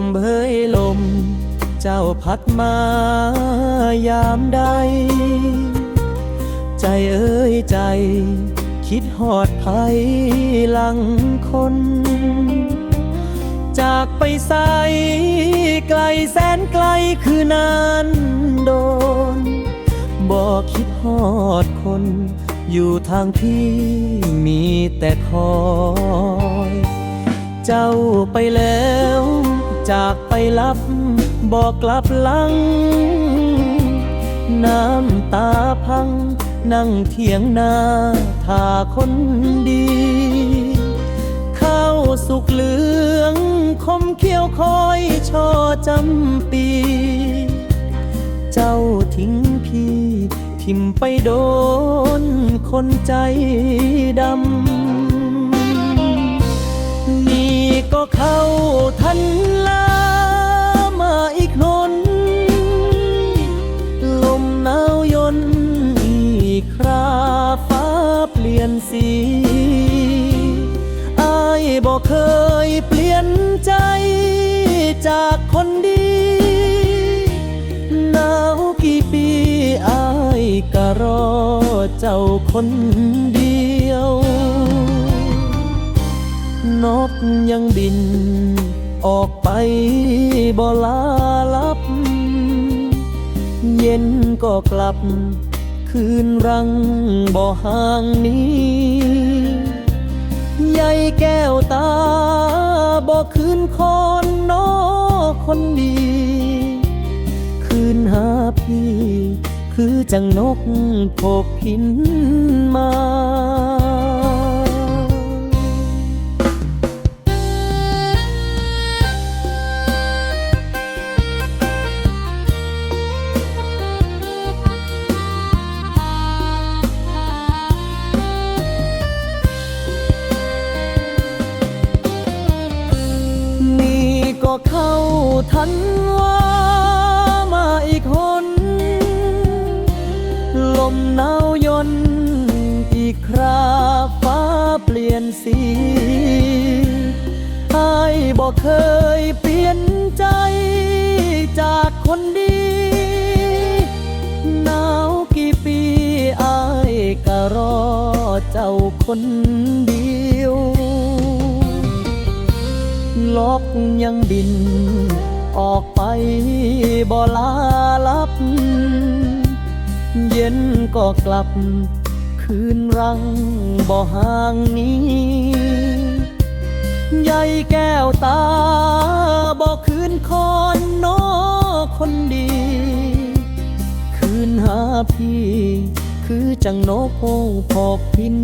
มเบยลม เจ้าพัดมายามใด ใจเอ้ยใจ คิดหอดภัยหลังคน จากไปใสไกลแสนไกลคือนานโดนบอกคิดหอดคน อยู่ทางพี่มีแต่คอย เจ้าไปแล้ว จากไปลับบอกกลับหลัง น้ำตาพัง นั่งเถียงนาท่าคนดี ข้าวสุกเหลือง คมเขียวคอยช่อจำปี เจ้าทิ้งพี่ ทิมไปโดนคนใจดำ ก็เข้าทันลามาอีกหนลมหนาวยนอีกคราฟ้าเปลี่ยนสีอายบอกเคยเปลี่ยนใจจากคนดีหนาวกี่ปีอายก็รอเจ้าคนดี ยังบิน ออกไปบ่ลาลับ เย็นก็กลับ คืนรังบ่ห่างนี้ใยแก้วตาบ่คืนคอนนอคนดี คืนหาพี่ คือจังนกพบพินมา นี่ก็เข้าทันว่ามาอีกหนลมหนาวยนต์อีกคราฟ้าเปลี่ยนสีไอายบอกเคยเปลี่ยนใจจากคนดีหนาวกี่ปีไอายก็รอเจ้าคนเดียว ลกยังบิน ออกไปบ่ลาลับ เย็นก็กลับ คืนรังบ่ห่างนี้ใยแก้วตาบ่คืนคอนนอคนดี คืนหาพี่ คือจังนกพกพิน